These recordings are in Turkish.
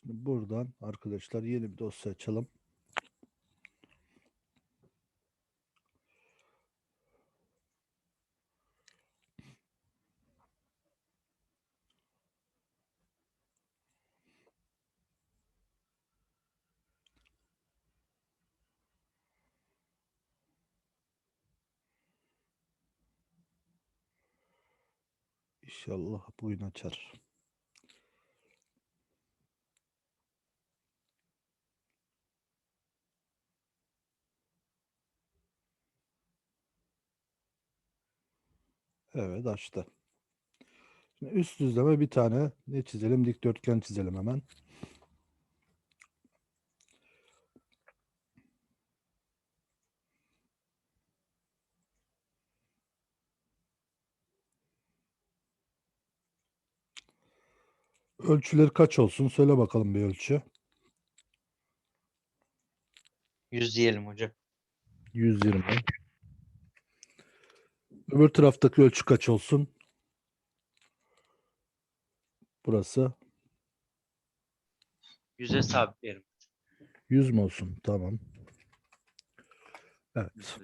Şimdi buradan arkadaşlar yeni bir dosya açalım. İnşallah bugün açar. Evet açtı. Şimdi üst düzleme bir tane ne çizelim? Dikdörtgen çizelim hemen. Ölçüleri kaç olsun? Söyle bakalım bir ölçü. 100 diyelim hocam. 120. Öbür taraftaki ölçü kaç olsun? Burası 100'e sabitleyelim. 100 mü olsun? Tamam. Evet.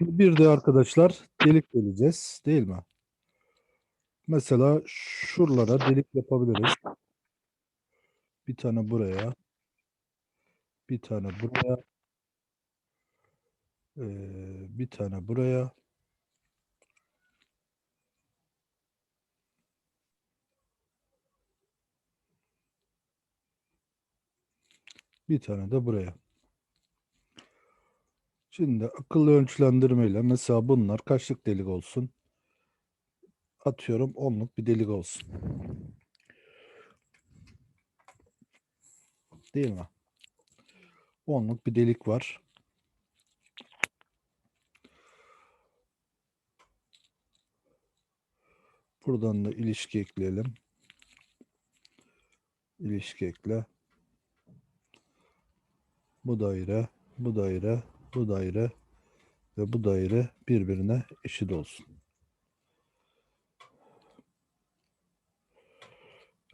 Bir de arkadaşlar delik deleceğiz değil mi? Mesela şuralara delik yapabiliriz. Bir tane buraya. Bir tane buraya. Eee, bir tane buraya. Bir tane de buraya. Şimdi akıllı ölçülendirmeyle mesela bunlar kaçlık delik olsun? Atıyorum onluk bir delik olsun. Değil mi? Onluk bir delik var. Buradan da ilişki ekleyelim. İlişki ekle. Bu daire, bu daire, bu daire ve bu daire birbirine eşit olsun.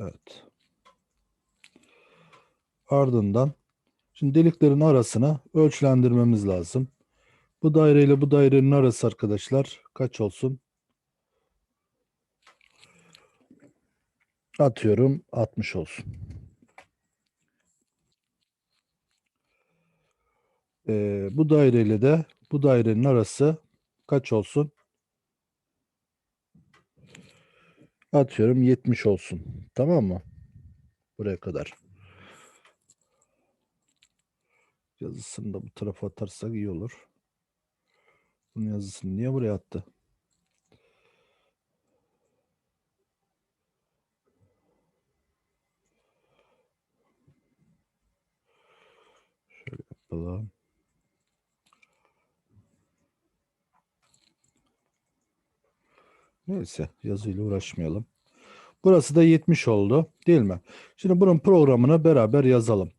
Evet. Ardından şimdi deliklerin arasını ölçülendirmemiz lazım. Bu daire ile bu dairenin arası arkadaşlar kaç olsun? Atıyorum 60 olsun. Ee, bu daireyle de bu dairenin arası kaç olsun? Atıyorum 70 olsun. Tamam mı? Buraya kadar. Yazısını da bu tarafa atarsak iyi olur. Bunun yazısını niye buraya attı? Yapalım. Neyse yazıyla uğraşmayalım. Burası da 70 oldu değil mi? Şimdi bunun programını beraber yazalım.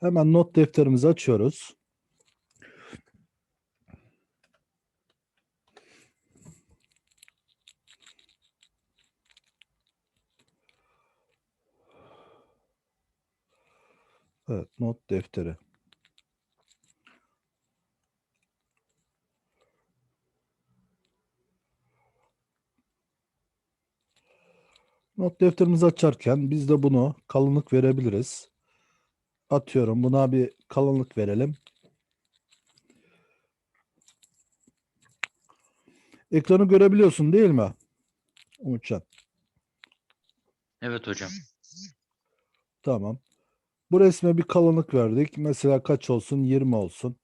Hemen not defterimizi açıyoruz. Evet, not defteri. Not defterimizi açarken biz de bunu kalınlık verebiliriz. Atıyorum buna bir kalınlık verelim. Ekranı görebiliyorsun değil mi? Umutcan. Evet hocam. Tamam. Bu resme bir kalınlık verdik. Mesela kaç olsun? 20 olsun.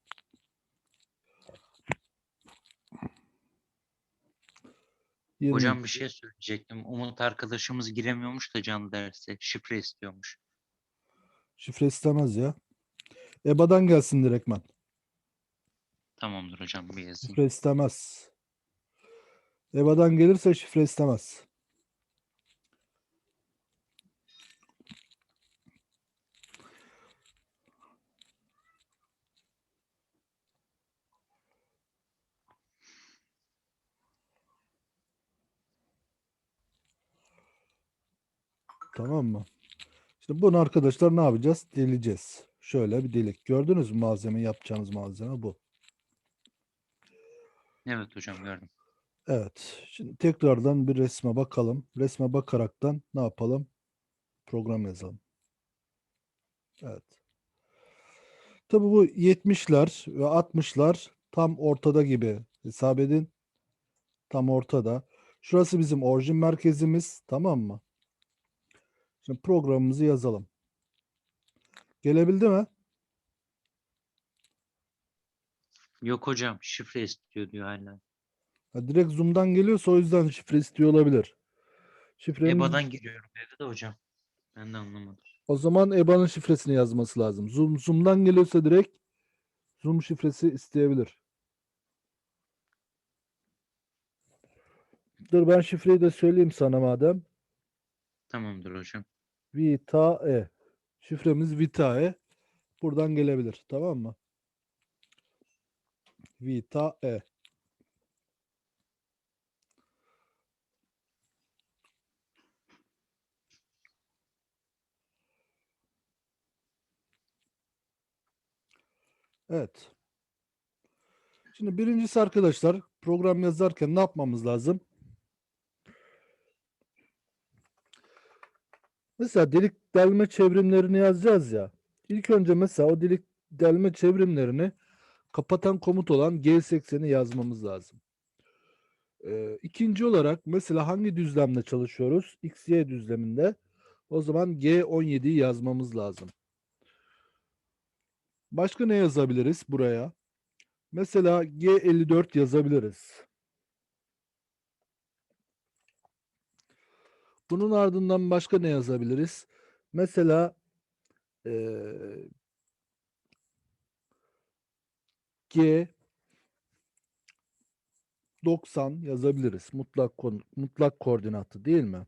Yirmi. Hocam bir şey söyleyecektim. Umut arkadaşımız giremiyormuş da canlı derse. Şifre istiyormuş. Şifre istemez ya. EBA'dan gelsin direktman. Tamamdır hocam bir yazayım. Şifre istemez. EBA'dan gelirse şifre istemez. Tamam mı? Şimdi bunu arkadaşlar ne yapacağız? Deleceğiz. Şöyle bir delik. Gördünüz mü malzeme yapacağımız malzeme bu. Evet hocam gördüm. Evet. Şimdi tekrardan bir resme bakalım. Resme bakaraktan ne yapalım? Program yazalım. Evet. Tabii bu 70'ler ve 60'lar tam ortada gibi hesap edin. Tam ortada. Şurası bizim orijin merkezimiz. Tamam mı? Şimdi programımızı yazalım. Gelebildi mi? Yok hocam şifre istiyor diyor hala. Ha, direkt Zoom'dan geliyorsa o yüzden şifre istiyor olabilir. Şifremiz, EBA'dan giriyorum dedi de hocam. Ben de anlamadım. o zaman EBA'nın şifresini yazması lazım. Zoom Zoom'dan geliyorsa direkt Zoom şifresi isteyebilir. Dur ben şifreyi de söyleyeyim sana madem. Tamamdır hocam. Vitae. Şifremiz Vitae. Buradan gelebilir. Tamam mı? Vitae. Evet. Şimdi birincisi arkadaşlar program yazarken ne yapmamız lazım? Mesela delik delme çevrimlerini yazacağız ya. İlk önce mesela o delik delme çevrimlerini kapatan komut olan G80'i yazmamız lazım. Ee, ikinci olarak mesela hangi düzlemde çalışıyoruz? XY düzleminde. O zaman G17'yi yazmamız lazım. Başka ne yazabiliriz buraya? Mesela G54 yazabiliriz. Bunun ardından başka ne yazabiliriz? Mesela eee, G 90 yazabiliriz. Mutlak mutlak koordinatı değil mi?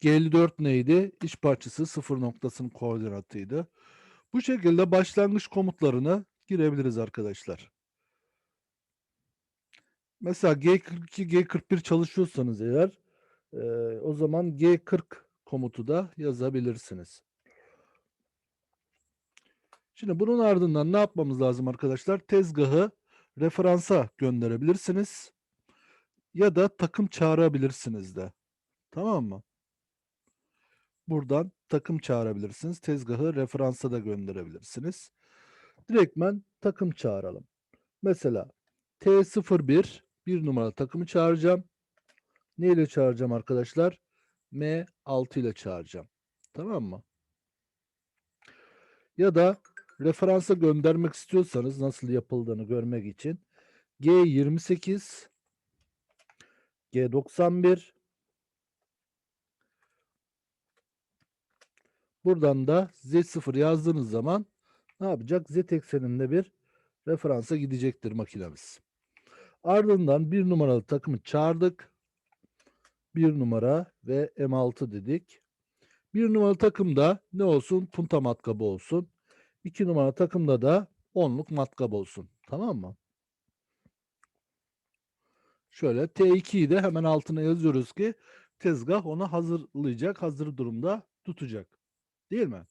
G54 neydi? İş parçası sıfır noktasının koordinatıydı. Bu şekilde başlangıç komutlarını girebiliriz arkadaşlar. Mesela G42, G41 çalışıyorsanız eğer eee, o zaman G40 komutu da yazabilirsiniz. Şimdi bunun ardından ne yapmamız lazım arkadaşlar? Tezgahı referansa gönderebilirsiniz ya da takım çağırabilirsiniz de. Tamam mı? Buradan takım çağırabilirsiniz. Tezgahı referansa da gönderebilirsiniz. Direktmen takım çağıralım. Mesela T01 bir numaralı takımı çağıracağım. Ne ile çağıracağım arkadaşlar? M6 ile çağıracağım. Tamam mı? Ya da referansa göndermek istiyorsanız nasıl yapıldığını görmek için G28 G91 buradan da Z0 yazdığınız zaman ne yapacak? Z ekseninde bir referansa gidecektir makinemiz. Ardından bir numaralı takımı çağırdık. Bir numara ve M6 dedik. Bir numaralı takımda ne olsun? Punta matkabı olsun. İki numaralı takımda da onluk matkap olsun. Tamam mı? Şöyle T2'yi de hemen altına yazıyoruz ki tezgah onu hazırlayacak, hazır durumda tutacak. Değil mi?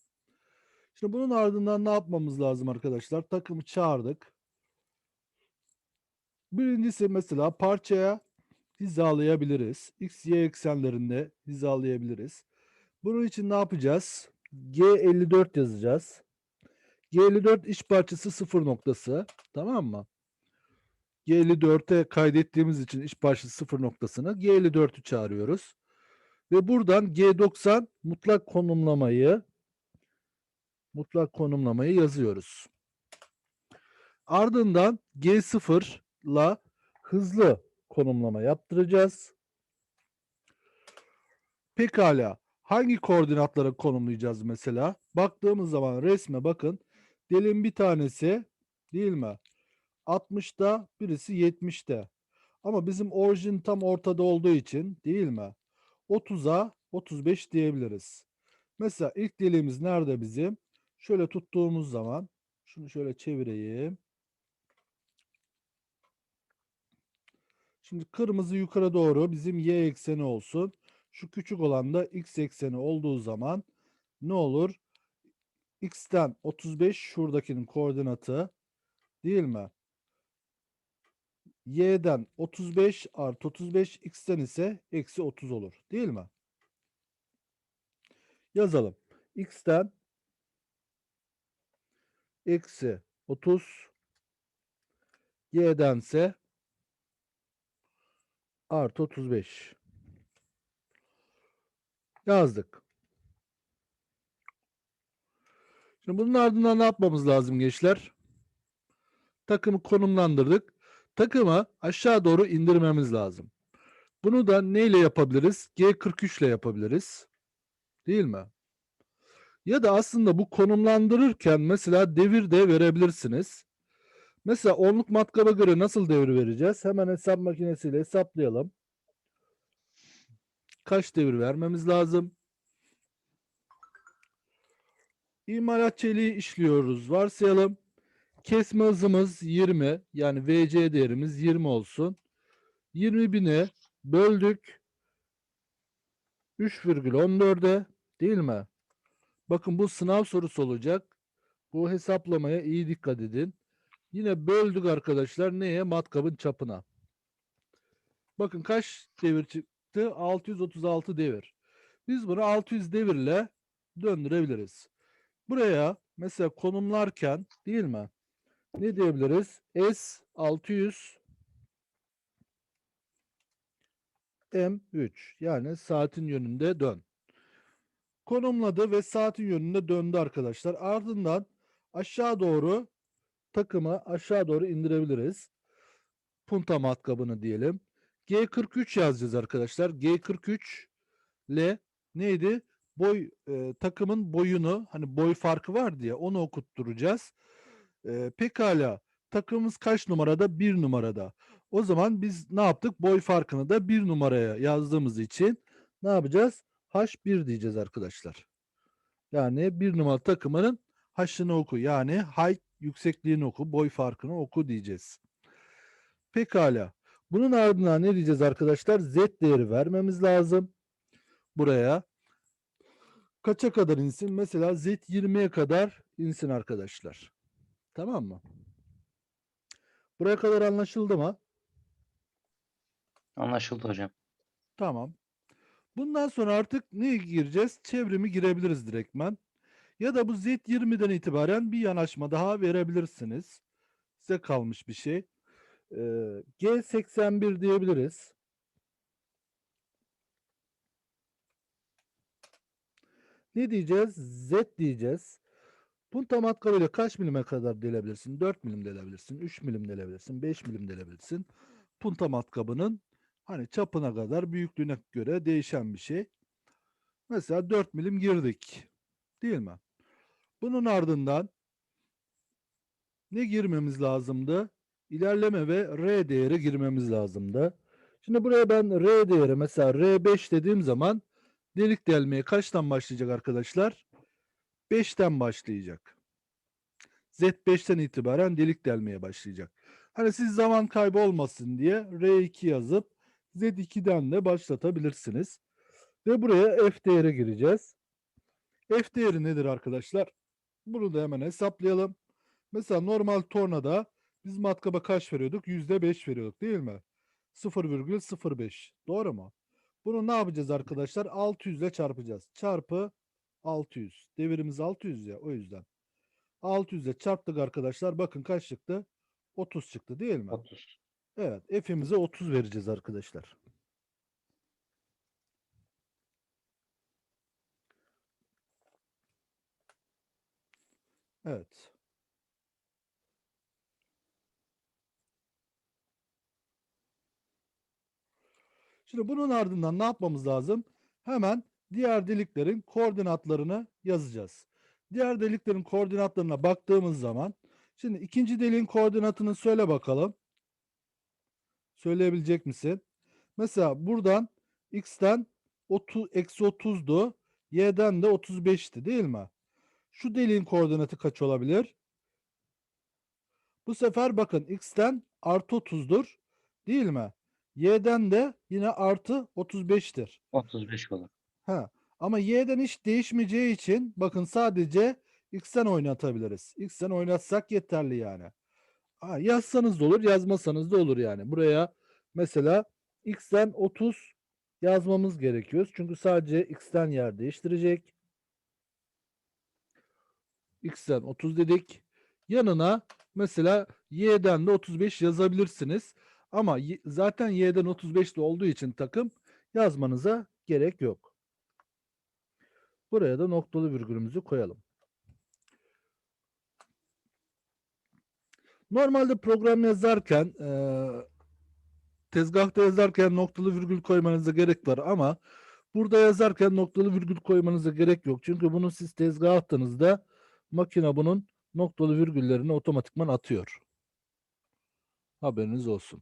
Şimdi bunun ardından ne yapmamız lazım arkadaşlar? Takımı çağırdık. Birincisi mesela parçaya hizalayabiliriz. X, Y eksenlerinde hizalayabiliriz. Bunun için ne yapacağız? G54 yazacağız. G54 iş parçası sıfır noktası. Tamam mı? G54'e kaydettiğimiz için iş parçası sıfır noktasını G54'ü çağırıyoruz. Ve buradan G90 mutlak konumlamayı mutlak konumlamayı yazıyoruz. Ardından G0 ile hızlı konumlama yaptıracağız. Pekala hangi koordinatlara konumlayacağız mesela? Baktığımız zaman resme bakın. Delin bir tanesi değil mi? 60'da birisi 70'te. Ama bizim orijin tam ortada olduğu için değil mi? 30'a 35 diyebiliriz. Mesela ilk deliğimiz nerede bizim? Şöyle tuttuğumuz zaman şunu şöyle çevireyim. Şimdi kırmızı yukarı doğru bizim y ekseni olsun. Şu küçük olan da x ekseni olduğu zaman ne olur? x'ten 35 şuradakinin koordinatı değil mi? y'den 35 artı 35 x'ten ise eksi 30 olur değil mi? Yazalım. x'ten eksi 30 y'dense artı 35 yazdık. Şimdi bunun ardından ne yapmamız lazım gençler? Takımı konumlandırdık. Takımı aşağı doğru indirmemiz lazım. Bunu da neyle yapabiliriz? G43 ile yapabiliriz. Değil mi? Ya da aslında bu konumlandırırken mesela devir de verebilirsiniz. Mesela onluk matkaba göre nasıl devir vereceğiz? Hemen hesap makinesiyle hesaplayalım. Kaç devir vermemiz lazım? İmalat çeliği işliyoruz. Varsayalım. Kesme hızımız 20. Yani VC değerimiz 20 olsun. 20 bine böldük. 3,14'e değil mi? Bakın bu sınav sorusu olacak. Bu hesaplamaya iyi dikkat edin. Yine böldük arkadaşlar neye? Matkabın çapına. Bakın kaç devir çıktı? 636 devir. Biz bunu 600 devirle döndürebiliriz. Buraya mesela konumlarken değil mi? Ne diyebiliriz? S 600 M3 yani saatin yönünde dön. Konumladı ve saatin yönünde döndü arkadaşlar. Ardından aşağı doğru takımı aşağı doğru indirebiliriz. Punta matkabını diyelim. G43 yazacağız arkadaşlar. G43 ile neydi? Boy e, takımın boyunu hani boy farkı var diye onu okutturacağız. E, pekala takımımız kaç numarada? Bir numarada. O zaman biz ne yaptık? Boy farkını da bir numaraya yazdığımız için ne yapacağız? H1 diyeceğiz arkadaşlar. Yani bir numaralı takımının H'ını oku. Yani height yüksekliğini oku. Boy farkını oku diyeceğiz. Pekala. Bunun ardından ne diyeceğiz arkadaşlar? Z değeri vermemiz lazım. Buraya. Kaça kadar insin? Mesela Z 20'ye kadar insin arkadaşlar. Tamam mı? Buraya kadar anlaşıldı mı? Anlaşıldı hocam. Tamam. Bundan sonra artık ne gireceğiz? Çevrimi girebiliriz direktmen. Ya da bu Z20'den itibaren bir yanaşma daha verebilirsiniz. Size kalmış bir şey. Ee, G81 diyebiliriz. Ne diyeceğiz? Z diyeceğiz. Punta matkabıyla kaç milime kadar delebilirsin? 4 milim delebilirsin, 3 milim delebilirsin, 5 milim delebilirsin. Punta matkabının hani çapına kadar büyüklüğüne göre değişen bir şey. Mesela 4 milim girdik. Değil mi? Bunun ardından ne girmemiz lazımdı? İlerleme ve R değeri girmemiz lazımdı. Şimdi buraya ben R değeri mesela R5 dediğim zaman delik delmeye kaçtan başlayacak arkadaşlar? 5'ten başlayacak. Z5'ten itibaren delik delmeye başlayacak. Hani siz zaman kaybı olmasın diye R2 yazıp Z2'den de başlatabilirsiniz. Ve buraya F değeri gireceğiz. F değeri nedir arkadaşlar? Bunu da hemen hesaplayalım. Mesela normal tornada biz matkaba kaç veriyorduk? %5 veriyorduk değil mi? 0,05. Doğru mu? Bunu ne yapacağız arkadaşlar? 600 ile çarpacağız. Çarpı 600. Devirimiz 600 ya o yüzden. 600 ile çarptık arkadaşlar. Bakın kaç çıktı? 30 çıktı değil mi? 30. Evet. F'imize 30 vereceğiz arkadaşlar. Evet. Şimdi bunun ardından ne yapmamız lazım? Hemen diğer deliklerin koordinatlarını yazacağız. Diğer deliklerin koordinatlarına baktığımız zaman şimdi ikinci deliğin koordinatını söyle bakalım. Söyleyebilecek misin? Mesela buradan x'ten 30, eksi 30'du. Y'den de 35'ti değil mi? Şu deliğin koordinatı kaç olabilir? Bu sefer bakın x'ten artı 30'dur. Değil mi? y'den de yine artı 35'tir. 35 olur. Ha. Ama y'den hiç değişmeyeceği için bakın sadece x'ten oynatabiliriz. x'ten oynatsak yeterli yani. Ha, yazsanız da olur, yazmasanız da olur yani. Buraya mesela x'ten 30 yazmamız gerekiyor. Çünkü sadece x'ten yer değiştirecek. X'ten 30 dedik. Yanına mesela y'den de 35 yazabilirsiniz. Ama zaten y'den 35 de olduğu için takım yazmanıza gerek yok. Buraya da noktalı virgülümüzü koyalım. Normalde program yazarken eee, tezgahta yazarken noktalı virgül koymanıza gerek var ama burada yazarken noktalı virgül koymanıza gerek yok. Çünkü bunu siz tezgaha attığınızda makine bunun noktalı virgüllerini otomatikman atıyor. Haberiniz olsun.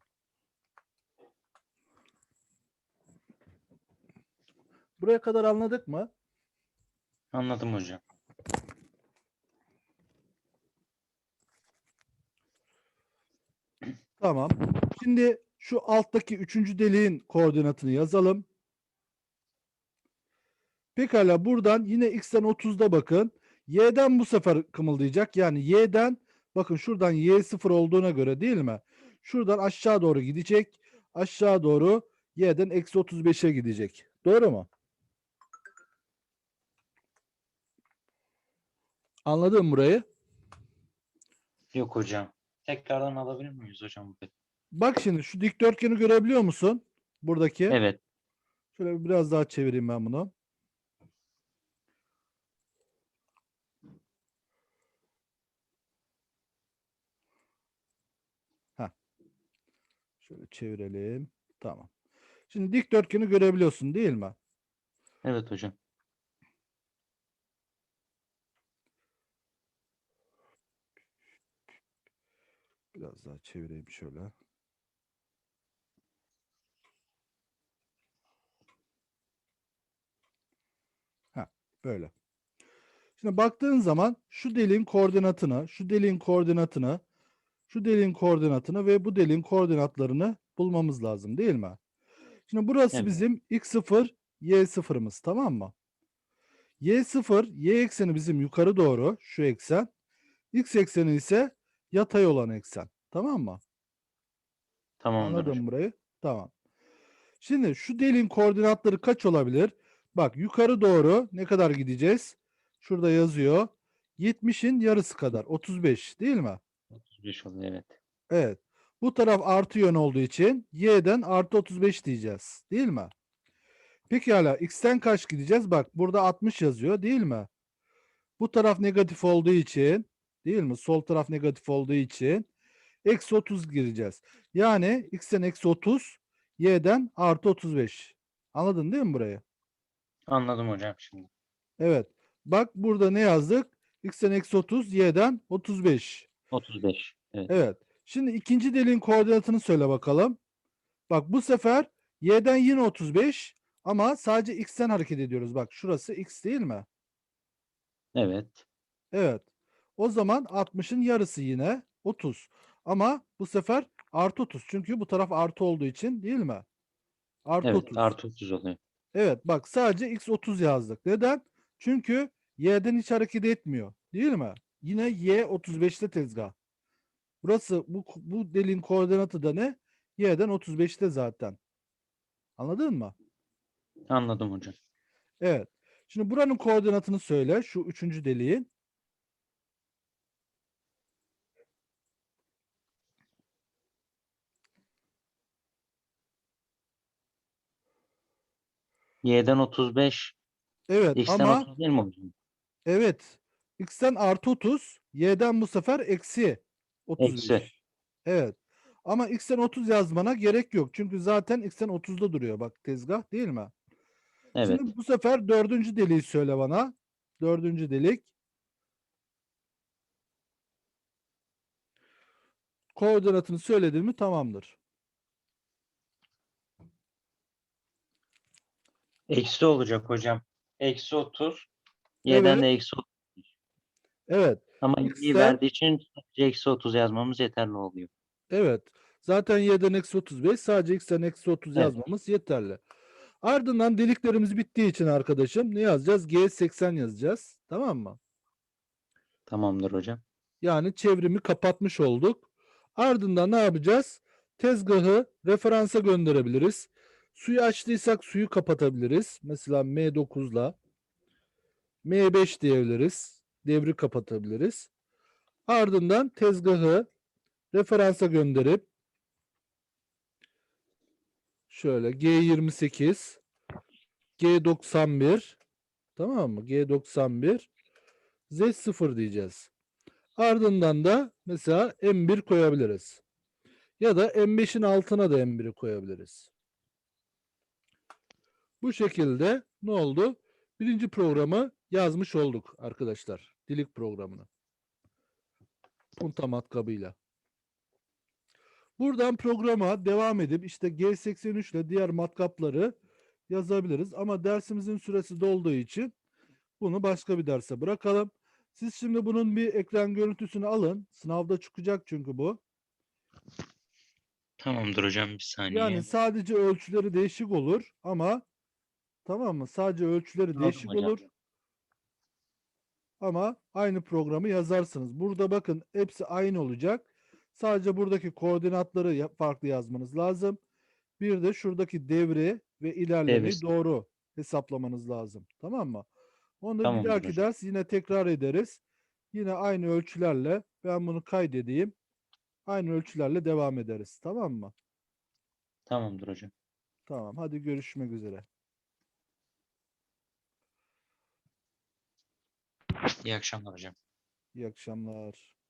Buraya kadar anladık mı? Anladım hocam. Tamam. Şimdi şu alttaki üçüncü deliğin koordinatını yazalım. Pekala buradan yine x'ten 30'da bakın. Y'den bu sefer kımıldayacak. Yani y'den bakın şuradan y sıfır olduğuna göre değil mi? Şuradan aşağı doğru gidecek. Aşağı doğru y'den eksi 35'e gidecek. Doğru mu? Anladın mı burayı? Yok hocam. Tekrardan alabilir miyiz hocam? Bak şimdi şu dikdörtgeni görebiliyor musun? Buradaki. Evet. Şöyle biraz daha çevireyim ben bunu. Şöyle çevirelim. Tamam. Şimdi dikdörtgeni görebiliyorsun değil mi? Evet hocam. Biraz daha çevireyim şöyle. Ha, böyle. Şimdi baktığın zaman şu deliğin koordinatını, şu deliğin koordinatını, şu deliğin koordinatını ve bu deliğin koordinatlarını bulmamız lazım değil mi? Şimdi burası Evet. bizim x0, y0'ımız tamam mı? y0, y ekseni bizim yukarı doğru şu eksen. X ekseni ise yatay olan eksen. Tamam mı? Tamamdır Anladın hocam. burayı? Tamam. Şimdi şu deliğin koordinatları kaç olabilir? Bak yukarı doğru ne kadar gideceğiz? Şurada yazıyor. 70'in yarısı kadar. 35 değil mi? 35 oluyor evet. Evet. Bu taraf artı yön olduğu için y'den artı 35 diyeceğiz. Değil mi? Peki hala x'ten kaç gideceğiz? Bak burada 60 yazıyor değil mi? Bu taraf negatif olduğu için değil mi? Sol taraf negatif olduğu için eksi 30 gireceğiz. Yani x'ten eksi 30 y'den artı 35. Anladın değil mi burayı? Anladım hocam şimdi. Evet. Bak burada ne yazdık? x'ten eksi 30 y'den 35. 35. Evet. Evet. Şimdi ikinci deliğin koordinatını söyle bakalım. Bak bu sefer y'den yine 35 ama sadece x'ten hareket ediyoruz. Bak şurası x değil mi? Evet. Evet. O zaman 60'ın yarısı yine 30. Ama bu sefer artı 30. Çünkü bu taraf artı olduğu için değil mi? Artı Evet. 30. Artı 30 oluyor. Evet bak sadece x 30 yazdık. Neden? Çünkü y'den hiç hareket etmiyor. Değil mi? Yine y 35'te tezgah. Burası bu, bu deliğin koordinatı da ne? y'den 35'te zaten. Anladın mı? Anladım hocam. Evet. Şimdi buranın koordinatını söyle. Şu üçüncü deliğin. Y'den 35. Evet X'ten ama 30 değil mi hocam? evet. X'ten artı 30. Y'den bu sefer eksi 35. Eksi. Evet. Ama x'ten 30 yazmana gerek yok. Çünkü zaten x'ten 30'da duruyor. Bak tezgah değil mi? Evet. Şimdi bu sefer dördüncü deliği söyle bana. Dördüncü delik. Koordinatını söyledin mi tamamdır. Eksi olacak hocam. Eksi 30. Y'den Evet. de eksi 30. Evet. Ama X'ten- y'yi verdiği için sadece eksi 30 yazmamız yeterli oluyor. Evet. Zaten y'den eksi 35 sadece x'ten eksi 30 Evet. yazmamız yeterli. Ardından deliklerimiz bittiği için arkadaşım ne yazacağız? G 80 yazacağız. Tamam mı? Tamamdır hocam. Yani çevrimi kapatmış olduk. Ardından ne yapacağız? Tezgahı referansa gönderebiliriz. Suyu açtıysak suyu kapatabiliriz. Mesela M9'la M5 diyebiliriz. Devri kapatabiliriz. Ardından tezgahı referansa gönderip şöyle G28 G91 tamam mı? G91 Z0 diyeceğiz. Ardından da mesela M1 koyabiliriz. Ya da M5'in altına da M1'i koyabiliriz. Bu şekilde ne oldu? Birinci programı yazmış olduk arkadaşlar. Dilik programını. Punta matkabıyla. Buradan programa devam edip işte G83 ile diğer matkapları yazabiliriz. Ama dersimizin süresi dolduğu için bunu başka bir derse bırakalım. Siz şimdi bunun bir ekran görüntüsünü alın. Sınavda çıkacak çünkü bu. Tamamdır hocam bir saniye. Yani sadece ölçüleri değişik olur ama tamam mı? Sadece ölçüleri Anladım değişik hocam. olur. Ama aynı programı yazarsınız. Burada bakın hepsi aynı olacak. Sadece buradaki koordinatları farklı yazmanız lazım. Bir de şuradaki devri ve ilerlemeyi Devresi. doğru hesaplamanız lazım. Tamam mı? Onu da bir Tamamdır dahaki hocam. ders yine tekrar ederiz. Yine aynı ölçülerle ben bunu kaydedeyim. Aynı ölçülerle devam ederiz. Tamam mı? Tamamdır hocam. Tamam. Hadi görüşmek üzere. İyi akşamlar hocam. İyi akşamlar.